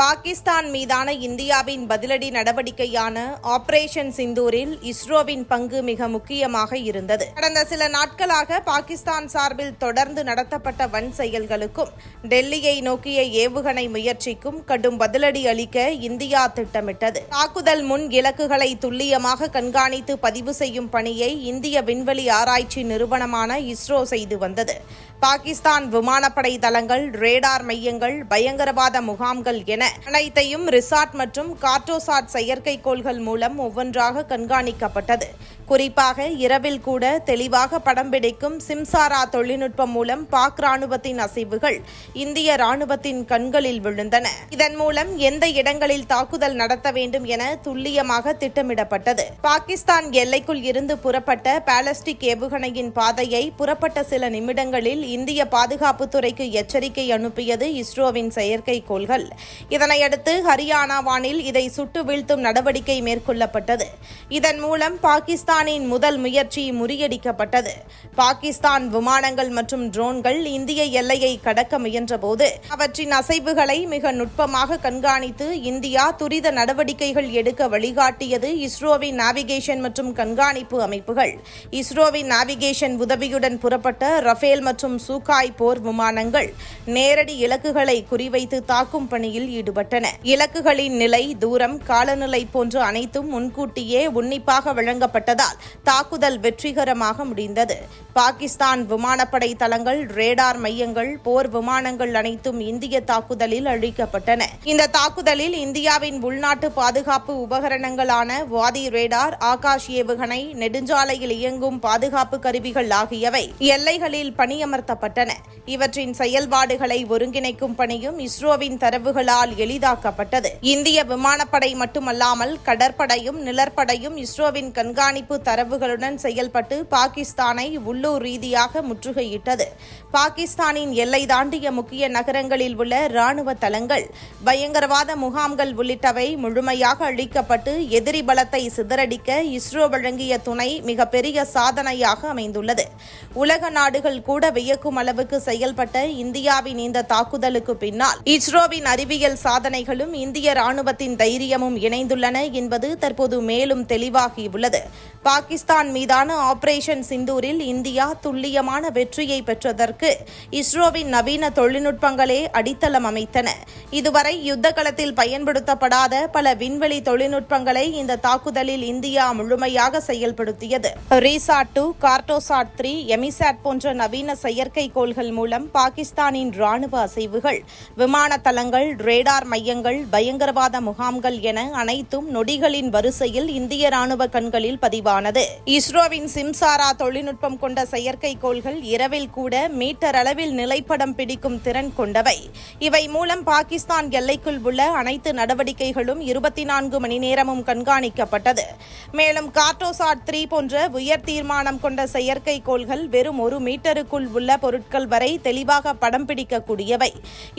பாகிஸ்தான் மீதான இந்தியாவின் பதிலடி நடவடிக்கையான ஆபரேஷன் சிந்தூரில் இஸ்ரோவின் பங்கு மிக முக்கியமாக இருந்தது. கடந்த சில நாட்களாக பாகிஸ்தான் சார்பில் தொடர்ந்து நடத்தப்பட்ட வன் செயல்களுக்கும் டெல்லியை நோக்கிய ஏவுகணை முயற்சிக்கும் கடும் பதிலடி அளிக்க இந்தியா திட்டமிட்டது. தாக்குதல் முன் இலக்குகளை துல்லியமாக கண்காணித்து பதிவு செய்யும் பணியை இந்திய விண்வெளி ஆராய்ச்சி நிறுவனமான இஸ்ரோ செய்து வந்தது. பாகிஸ்தான் விமானப்படை தளங்கள் ரேடார் மையங்கள் பயங்கரவாத முகாம்கள் என அனைத்தையும் ரிசார்ட் மற்றும் கார்டோசாட் செயற்கைக்கோள்கள் மூலம் ஒவ்வொன்றாக கண்காணிக்கப்பட்டது. குறிப்பாக இரவில் கூட தெளிவாக படம் பிடிக்கும் சிம்சாரா தொழில்நுட்பம் மூலம் பாக் ராணுவத்தின் அசைவுகள் இந்திய ராணுவத்தின் கண்களில் விழுந்தன. இதன் மூலம் எந்த இடங்களில் தாக்குதல் நடத்த வேண்டும் என துல்லியமாக திட்டமிடப்பட்டது. பாகிஸ்தான் எல்லைக்குள் இருந்து புறப்பட்ட பாலஸ்டிக் ஏவுகணையின் பாதையை புறப்பட்ட சில நிமிடங்களில் இந்திய பாதுகாப்புத்துறைக்கு எச்சரிக்கை அனுப்பியது இஸ்ரோவின் செயற்கைக்கோள்கள் இதனையடுத்து ஹரியானா வானில் இதை சுட்டு வீழ்த்தும் நடவடிக்கை மேற்கொள்ளப்பட்டது. இதன் மூலம் பாகிஸ்தான் பாகிஸ்தானின் முதல் முயற்சி முறியடிக்கப்பட்டது. பாகிஸ்தான் விமானங்கள் மற்றும் ட்ரோன்கள் இந்திய எல்லையை கடக்க முயன்றபோது அவற்றின் அசைவுகளை மிக நுட்பமாக கண்காணித்து இந்தியா துரித நடவடிக்கைகள் எடுக்க வழிகாட்டியது இஸ்ரோவின் நாவிகேஷன் மற்றும் கண்காணிப்பு அமைப்புகள். இஸ்ரோவின் நாவிகேஷன் உதவியுடன் புறப்பட்ட ரஃபேல் மற்றும் சூகாய் போர் விமானங்கள் நேரடி இலக்குகளை குறிவைத்து தாக்கும் பணியில் ஈடுபட்டன. இலக்குகளின் நிலை தூரம் காலநிலை போன்ற அனைத்தும் முன்கூட்டியே உன்னிப்பாக வழங்கப்பட்டதால் தாக்குதல் வெற்றிகரமாக முடிந்தது. பாகிஸ்தான் விமானப்படை தளங்கள் ரேடார் மையங்கள் போர் விமானங்கள் அனைத்தும் இந்திய தாக்குதலில் அழிக்கப்பட்டன. இந்த தாக்குதலில் இந்தியாவின் உள்நாட்டு பாதுகாப்பு உபகரணங்களான வாதி ரேடார் ஆகாஷ் ஏவுகணை நெடுஞ்சாலையில் இயங்கும் பாதுகாப்பு கருவிகள் ஆகியவை எல்லைகளில் பணியமர்த்தப்பட்டன. இவற்றின் செயல்பாடுகளை ஒருங்கிணைக்கும் பணியும் இஸ்ரோவின் தரவுகளால் எளிதாக்கப்பட்டது. இந்திய விமானப்படை மட்டுமல்லாமல் கடற்படையும் நிலற்படையும் இஸ்ரோவின் கண்காணிப்பு தரவுகளுடன் செயல்பட்டு பாகிஸ்தானை உள்ளூர் ரீதியாக முற்றுகையிட்டது. பாகிஸ்தானின் எல்லை தாண்டிய முக்கிய நகரங்களில் உள்ள ராணுவ தளங்கள் பயங்கரவாத முகாம்கள் உள்ளிட்டவை முழுமையாக அழிக்கப்பட்டு எதிரி பலத்தை சிதறடிக்க இஸ்ரோ வழங்கிய துணை மிகப்பெரிய சாதனையாக அமைந்துள்ளது. உலக நாடுகள் கூட வியக்கும் அளவுக்கு செயல்பட்ட இந்தியாவின் இந்த தாக்குதலுக்கு பின்னால் இஸ்ரோவின் அறிவியல் சாதனைகளும் இந்திய ராணுவத்தின் தைரியமும் இணைந்துள்ளன என்பது தற்போது மேலும் தெளிவாகியுள்ளது. பாகிஸ்தான் மீதான ஆபரேஷன் சிந்தூரில் இந்தியா துல்லியமான வெற்றியை பெற்றதற்கு இஸ்ரோவின் நவீன தொழில்நுட்பங்களே அடித்தளம் அமைத்தன. இதுவரை யுத்த களத்தில் பயன்படுத்தப்படாத பல விண்வெளி தொழில்நுட்பங்களை இந்த தாக்குதலில் இந்தியா முழுமையாக செயல்படுத்தியது. ரீசாட் டூ கார்டோசாட் த்ரீ எமிசாட் போன்ற நவீன செயற்கைக்கோள்கள் மூலம் பாகிஸ்தானின் ராணுவ அசைவுகள் விமான தளங்கள் ரேடார் மையங்கள் பயங்கரவாத முகாம்கள் என அனைத்தும் நொடிகளின் வரிசையில் இந்திய ராணுவ கண்களில் பதிவு பதிவானது இஸ்ரோவின் சிம்சாரா தொழில்நுட்பம் கொண்ட செயற்கைக்கோள்கள் இரவில் கூட மீட்டர் அளவில் நிலைப்படம் பிடிக்கும் திறன் கொண்டவை. இவை மூலம் பாகிஸ்தான் எல்லைக்குள் உள்ள அனைத்து நடவடிக்கைகளும் இருபத்தி நான்கு மணி நேரமும் கண்காணிக்கப்பட்டது. மேலும் கார்டோசாட் த்ரீ போன்ற உயர் தீர்மானம் கொண்ட செயற்கைக்கோள்கள் வெறும் ஒரு மீட்டருக்குள் உள்ள பொருட்கள் வரை தெளிவாக படம் பிடிக்கக்கூடியவை.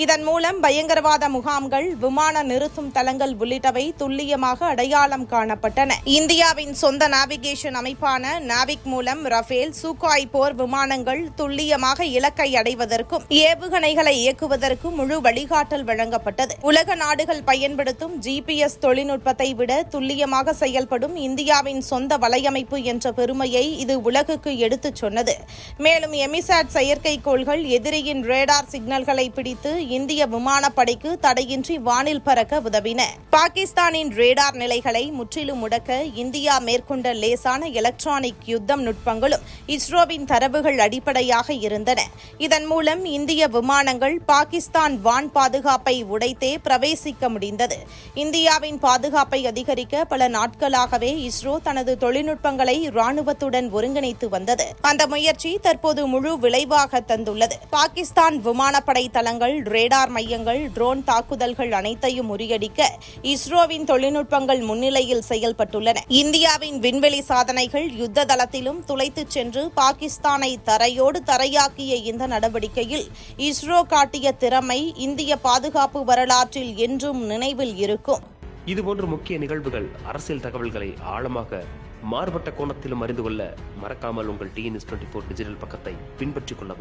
இதன் மூலம் பயங்கரவாத முகாம்கள் விமான நிறுத்தும் தளங்கள் உள்ளிட்டவை துல்லியமாக அடையாளம் காணப்பட்டன. இந்தியாவின் சொந்த நேவிகேஷன் அமைப்பான நாவிக் மூலம் ரஃபேல் சூகாய் போர் விமானங்கள் துல்லியமாக இலக்கை அடைவதற்கும் ஏவுகணைகளை இயக்குவதற்கும் முழு வழிகாட்டல் வழங்கப்பட்டது. உலக நாடுகள் பயன்படுத்தும் ஜிபிஎஸ் தொழில்நுட்பத்தை விட துல்லியமாக செயல்படும் இந்தியாவின் சொந்த வலையமைப்பு என்ற பெருமையை இது உலகுக்கு எடுத்துச் சொன்னது. மேலும் எமிசாட் செயற்கைக்கோள்கள் எதிரியின் ரேடார் சிக்னல்களை பிடித்து இந்திய விமானப்படைக்கு தடையின்றி வானில் பறக்க உதவின. பாகிஸ்தானின் ரேடார் நிலைகளை முற்றிலும் முடக்க இந்தியா மேற்கொண்ட லேசான எலக்ட்ரானிக் யுத்தம் நுட்பங்களும் இஸ்ரோவின் தரவுகள் அடிப்படையாக இருந்தன. இதன் மூலம் இந்திய விமானங்கள் பாகிஸ்தான் வான் பாதுகாப்பை உடைத்தே பிரவேசிக்க முடிந்தது. இந்தியாவின் பாதுகாப்பை அதிகரிக்க பல நாட்களாகவே இஸ்ரோ தனது தொழில்நுட்பங்களை ராணுவத்துடன் ஒருங்கிணைத்து வந்தது. அந்த முயற்சி தற்போது முழு விளைவாக தந்துள்ளது. பாகிஸ்தான் விமானப்படை தளங்கள் ரேடார் மையங்கள் ட்ரோன் தாக்குதல்கள் அனைத்தையும் முறியடிக்க இஸ்ரோவின் தொழில்நுட்பங்கள் முன்னிலையில் செயல்பட்டுள்ளன. இந்தியாவின் விண்வெளி சாதனைகள் யுத்த தளத்திலும் துளைத்துச் சென்று பாகிஸ்தானை தரையோடு தரையாக்கிய இந்த நடவடிக்கையில் இஸ்ரோ காட்டிய திறமை இந்திய பாதுகாப்பு வரலாற்றில் என்றும் நினைவில் இருக்கும். இதுபோன்ற முக்கிய நிகழ்வுகள் அரசியல் தகவல்களை ஆழமாக மாறுபட்ட கோணத்திலும் அறிந்து கொள்ள மறக்காமல் உங்கள் டிஎன்எஸ் டுவெண்ட்டி ஃபோர் டிஜிட்டல் பக்கத்தை பின்பற்றிக் கொள்ளவும்.